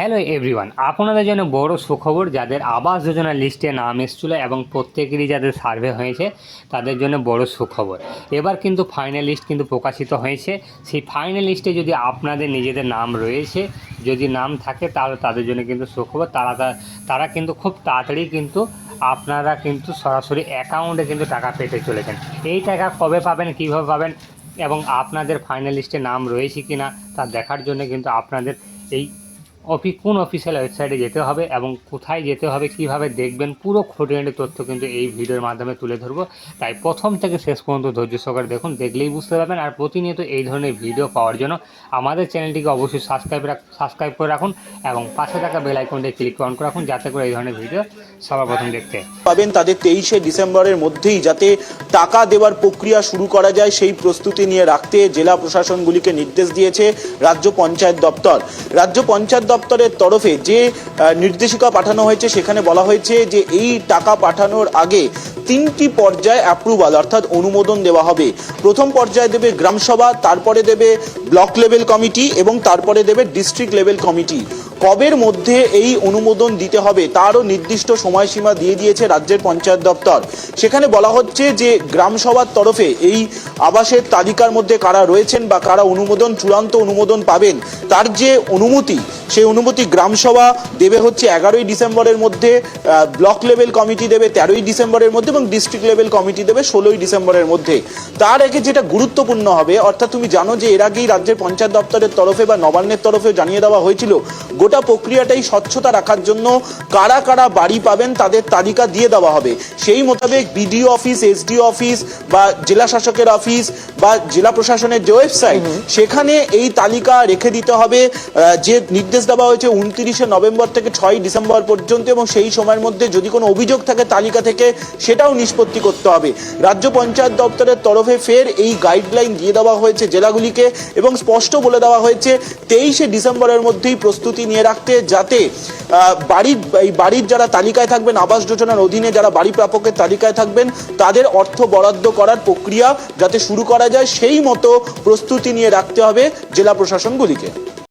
Hello everyone, আপনাদের জন্য বড় সুখবর, যাদের আবাস যোজনা লিস্টে নাম এসেছিল এবং প্রত্যেকেরই যাদের সার্ভে হয়েছে, তাদের জন্য বড় সুখবর। এবার কিন্তু ফাইনাল লিস্ট কিন্তু প্রকাশিত হয়েছে। সেই ফাইনাল লিস্টে যদি আপনাদের নিজেদের নাম রয়েছে, যদি নাম থাকে, তাহলে তাদের জন্য কিন্তু সুখবর। তারা তারা কিন্তু খুব তাড়াতাড়ি কিন্তু আপনারা কিন্তু সরাসরি অ্যাকাউন্টে কিন্তু টাকা পেতে চলেছেন। এই টাকা কবে পাবেন, কীভাবে পাবেন এবং আপনাদের ফাইনাল লিস্টে নাম রয়েছে কি না তা দেখার জন্য কিন্তু আপনাদের এই অফি কোন অফিসিয়াল ওয়েবসাইটে যেতে হবে এবং কোথায় যেতে হবে, কীভাবে দেখবেন, পুরো খুঁটিনাটি তথ্য কিন্তু এই ভিডিওর মাধ্যমে তুলে ধরবো। তাই প্রথম থেকে শেষ পর্যন্ত ধৈর্য সহকারে দেখুন, দেখলেই বুঝতে পারবেন। আর প্রতিনিয়ত এই ধরনের ভিডিও পাওয়ার জন্য আমাদের চ্যানেলটিকে অবশ্যই সাবস্ক্রাইব সাবস্ক্রাইব করে রাখুন এবং পাশে থাকা বেল আইকনটি ক্লিক অন করে রাখুন, যাতে করে এই ধরনের ভিডিও সবার প্রথম দেখতে পাবেন তাদের তেইশে ডিসেম্বরের মধ্যেই, যাতে টাকা দেওয়ার প্রক্রিয়া শুরু করা যায় সেই প্রস্তুতি নিয়ে রাখতে জেলা প্রশাসনগুলিকে নির্দেশ দিয়েছে রাজ্য পঞ্চায়েত দপ্তর। রাজ্য পঞ্চায়েত দপ্তরের তরফে যে নির্দেশিকা পাঠানো হয়েছে, সেখানে বলা হয়েছে যে, এই টাকা পাঠানোর আগে তিনটি পর্যায়ে অ্যাপ্রুভাল অর্থাৎ অনুমোদন দেওয়া হবে। প্রথম পর্যায়ে দেবে গ্রামসভা তারপরে দেবে ব্লক লেভেল কমিটি এবং তারপরে দেবে ডিস্ট্রিক্ট লেভেল কমিটি কবের মধ্যে এই অনুমোদন দিতে হবে তারও নির্দিষ্ট সময়সীমা দিয়ে দিয়েছে রাজ্যের পঞ্চায়েত দপ্তর। সেখানে বলা হচ্ছে যে গ্রাম সভার তরফে এই আবাসের তালিকার মধ্যে কারা রয়েছেন বা কারা অনুমোদন, চূড়ান্ত অনুমোদন পাবেন, তার যে অনুমতি, সেই অনুমতি গ্রাম সভা দেবে হচ্ছে এগারোই ডিসেম্বরের মধ্যে ব্লক লেভেল কমিটি দেবে তেরোই ডিসেম্বরের মধ্যে এবং ডিস্ট্রিক্ট লেভেল কমিটি দেবে ষোলোই ডিসেম্বরের মধ্যে। তার আগে যেটা গুরুত্বপূর্ণ হবে, অর্থাৎ তুমি জানো যে এর আগেই রাজ্যের পঞ্চায়েত দপ্তরের তরফে বা নবান্নের তরফে জানিয়ে দেওয়া হয়েছিল গোটা প্রক্রিয়াটাই স্বচ্ছতা রাখার জন্য কারা কারা বাড়ি পাবেন তাদের তালিকা দিয়ে দেওয়া হবে। সেই মোতাবেক বিডিও অফিস এসডিও অফিস বা জেলা শাসকের অফিস বা জেলা প্রশাসনের যে ওয়েবসাইট সেখানে এই তালিকা রেখে দিতে হবে। যে নির্দেশ দেওয়া হয়েছে উনত্রিশে নভেম্বর থেকে ছয় ডিসেম্বর পর্যন্ত এবং সেই সময়ের মধ্যে যদি কোনো অভিযোগ থাকে তালিকা থেকে সেটাও নিষ্পত্তি করতে হবে। রাজ্য পঞ্চায়েত দপ্তরের তরফে ফের এই গাইডলাইন দিয়ে দেওয়া হয়েছে জেলাগুলিকে এবং স্পষ্ট বলে দেওয়া হয়েছে তেইশে ডিসেম্বরের মধ্যেই প্রস্তুতি নিয়ে রাখতে যাতে বাড়ির, এই বাড়ির যারা তালিকায় থাকবেন, আবাস যোজনার অধীনে যারা বাড়ি প্রাপকের তালিকায় থাকবেন, তাদের অর্থ বরাদ্দ করার প্রক্রিয়া যাতে শুরু করা যায়, সেই মতো প্রস্তুতি নিয়ে রাখতে হবে জেলা প্রশাসনগুলিকে।